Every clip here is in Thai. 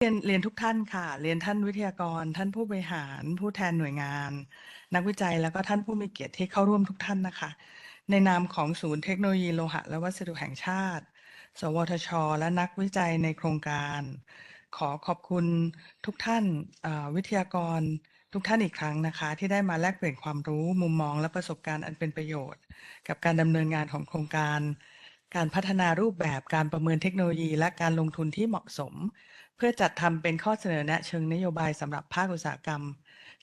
เรียนเรียนทุกท่านค่ะ เรียนท่านวิทยากร ท่านผู้บริหาร ผู้แทนหน่วยงาน นักวิจัยแล้วก็ท่านผู้มีเกียรติที่เข้าร่วมทุกท่านนะคะ ในนามของศูนย์เทคโนโลยีโลหะ และวัสดุแห่งชาติ สวทช และนักวิจัยในโครงการ ขอขอบคุณทุกท่านวิทยากร ทุกท่านอีกครั้งนะคะ ที่ได้มาแลกเปลี่ยนความรู้มุมมองและประสบการณ์อันเป็นประโยชน์ กับการดำเนินงานของโครงการ การพัฒนารูปแบบการประเมินเทคโนโลยี และการลงทุนที่เหมาะสม เพื่อจัดทำเป็นข้อเสนอแนะเชิงนโยบายสำหรับภาคอุตสาหกรรม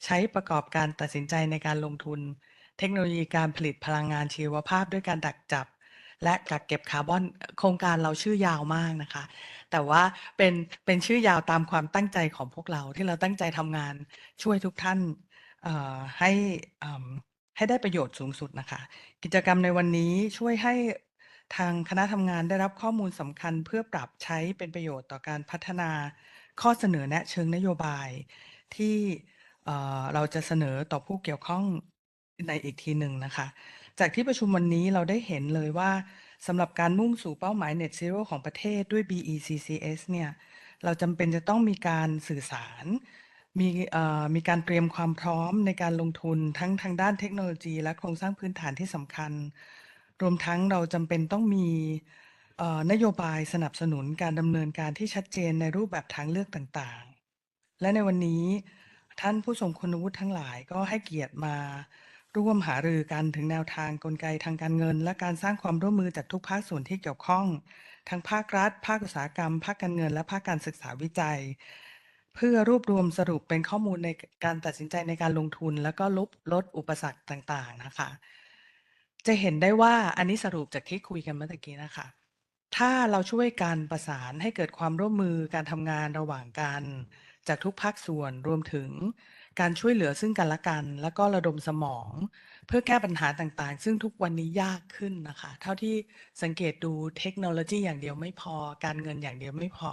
ใช้ประกอบการตัดสินใจในการลงทุน เทคโนโลยีการผลิตพลังงานชีวภาพด้วยการดักจับ และกักเก็บคาร์บอนโครงการเราชื่อยาวมากนะคะ แต่ว่าเป็นเป็นชื่อยาวตามความตั้งใจของพวกเราที่เราตั้งใจทำงานช่วยทุกท่านให้ให้ได้ประโยชน์สูงสุดนะคะ กิจกรรมในวันนี้ช่วยให้ ทางคณะทำงานได้รับข้อมูลสำคัญเพื่อปรับใช้เป็นประโยชน์ต่อการพัฒนาข้อเสนอแนะเชิงนโยบาย ที่เอ่อเราจะเสนอต่อผู้เกี่ยวข้องในอีกทีหนึ่งนะคะ จากที่ประชุมวันนี้เราได้เห็นเลยว่าสำหรับการมุ่งสู่เป้าหมาย Net Zero ของประเทศด้วย BECCS เนี่ยเราจำเป็นจะต้องมีการสื่อสาร มีมีการเตรียมความพร้อมในการลงทุนทั้งทางด้านเทคโนโลยี และโครงสร้างพื้นฐานที่สำคัญ รวมทั้งเราจำเป็นต้องมีเอ่อนโยบายสนับสนุนการดำเนินการที่ชัดเจนในรูปแบบทางเลือกต่างๆ และในวันนี้ท่านผู้ทรงคุณวุฒิทั้งหลายก็ให้เกียรติมาร่วมหารือกันถึงแนวทางกลไกทางการเงิน และการสร้างความร่วมมือจากทุกภาคส่วนที่เกี่ยวข้อง ทั้งภาครัฐ ภาคอุตสาหกรรม ภาคการเงิน และภาคการศึกษาวิจัย เพื่อรวบรวมสรุปเป็นข้อมูลในการตัดสินใจในการลงทุน แล้วก็ลดลดอุปสรรคต่างๆนะคะ จะเห็นได้ว่าอันนี้สรุปจากที่คุยกันเมื่อกี้นะคะ ถ้าเราช่วยกันประสานให้เกิดความร่วมมือการทำงานระหว่างกัน จากทุกภาคส่วนรวมถึงการช่วยเหลือซึ่งกันและกัน แล้วก็ระดมสมอง เพื่อแก้ปัญหาต่างๆ ซึ่งทุกวันนี้ยากขึ้นนะคะ เท่าที่สังเกตดูเทคโนโลยีอย่างเดียวไม่พอ การเงินอย่างเดียวไม่พอ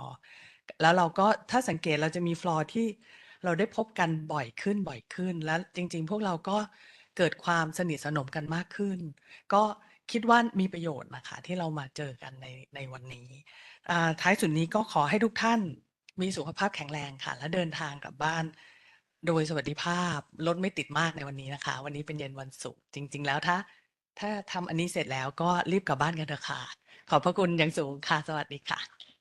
แล้วเราก็ถ้าสังเกตเราจะมีฟลอร์ที่เราได้พบกันบ่อยขึ้นบ่อยขึ้น และจริง ๆ พวกเราก็ เกิดความสนิทสนมกันมากขึ้น ก็คิดว่ามีประโยชน์นะคะที่เรามาเจอกันในในวันนี้ ท้ายสุดนี้ก็ขอให้ทุกท่านมีสุขภาพแข็งแรงค่ะ และเดินทางกลับบ้าน โดยสวัสดิภาพรถไม่ติดมากในวันนี้นะคะ วันนี้เป็นเย็นวันศุกร์จริง ๆ แล้วถ้า ถ้าทำอันนี้เสร็จแล้วก็รีบกลับบ้านกันเถอะค่ะ ขอบพระคุณอย่างสูงค่ะ สวัสดีค่ะ